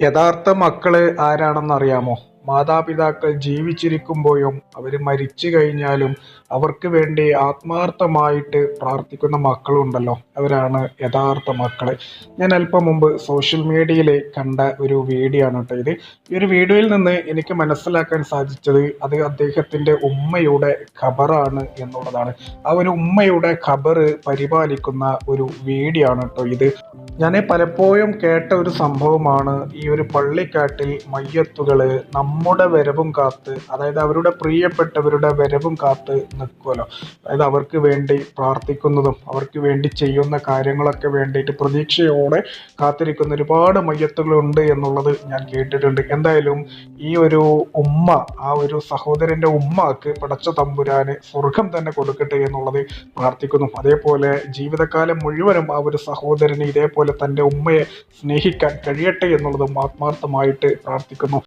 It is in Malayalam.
യഥാർത്ഥ മക്കൾ ആരാണെന്നറിയാമോ? മാതാപിതാക്കൾ ജീവിച്ചിരിക്കുമ്പോഴും അവർ മരിച്ചു കഴിഞ്ഞാലും അവർക്ക് വേണ്ടി ആത്മാർത്ഥമായിട്ട് പ്രാർത്ഥിക്കുന്ന മക്കളുണ്ടല്ലോ. അവരാണ് യഥാർത്ഥ മക്കൾ ഞാൻ അല്പം മുമ്പ് സോഷ്യൽ മീഡിയയിൽ കണ്ട ഒരു വീഡിയോ ആണ് കേട്ടോ ഇത്. ഈ ഒരു വീഡിയോയിൽ നിന്ന് എനിക്ക് മനസ്സിലാക്കാൻ സാധിച്ചത് അത് അദ്ദേഹത്തിന്റെ ഉമ്മയുടെ ഖബറാണ് എന്നുള്ളതാണ്. ആ ഒരു ഉമ്മയുടെ ഖബർ പരിപാലിക്കുന്ന ഒരു വീഡിയോ ആണ് കേട്ടോ ഇത്. ഞാൻ പലപ്പോഴും കേട്ട ഒരു സംഭവമാണ് ഈ ഒരു പള്ളിക്കാട്ടിൽ മയ്യത്തുകൾ നമ്മുടെ വരവും കാത്ത് അതായത് അവരുടെ പ്രിയപ്പെട്ടവരുടെ വരവും കാത്ത് നിൽക്കുമല്ലോ അതായത് അവർക്ക് വേണ്ടി പ്രാർത്ഥിക്കുന്നതും അവർക്ക് വേണ്ടി ചെയ്യുന്ന കാര്യങ്ങളൊക്കെ വേണ്ടിയിട്ട് പ്രതീക്ഷയോടെ കാത്തിരിക്കുന്ന ഒരുപാട് മയ്യത്തുകളുണ്ട് എന്നുള്ളത് ഞാൻ കേട്ടിട്ടുണ്ട്. എന്തായാലും ഈ ഒരു ഉമ്മ ആ ഒരു സഹോദരന്റെ ഉമ്മക്ക് പടച്ച തമ്പുരാന് സ്വർഗം തന്നെ കൊടുക്കട്ടെ എന്നുള്ളത് പ്രാർത്ഥിക്കുന്നു. അതേപോലെ ജീവിതകാലം മുഴുവനും ആ ഒരു സഹോദരന് ഇതേപോലെ തന്റെ ഉമ്മയെ സ്നേഹിക്കാൻ കഴിയട്ടെ എന്നുള്ളതും ആത്മാർത്ഥമായിട്ട് പ്രാർത്ഥിക്കുന്നു.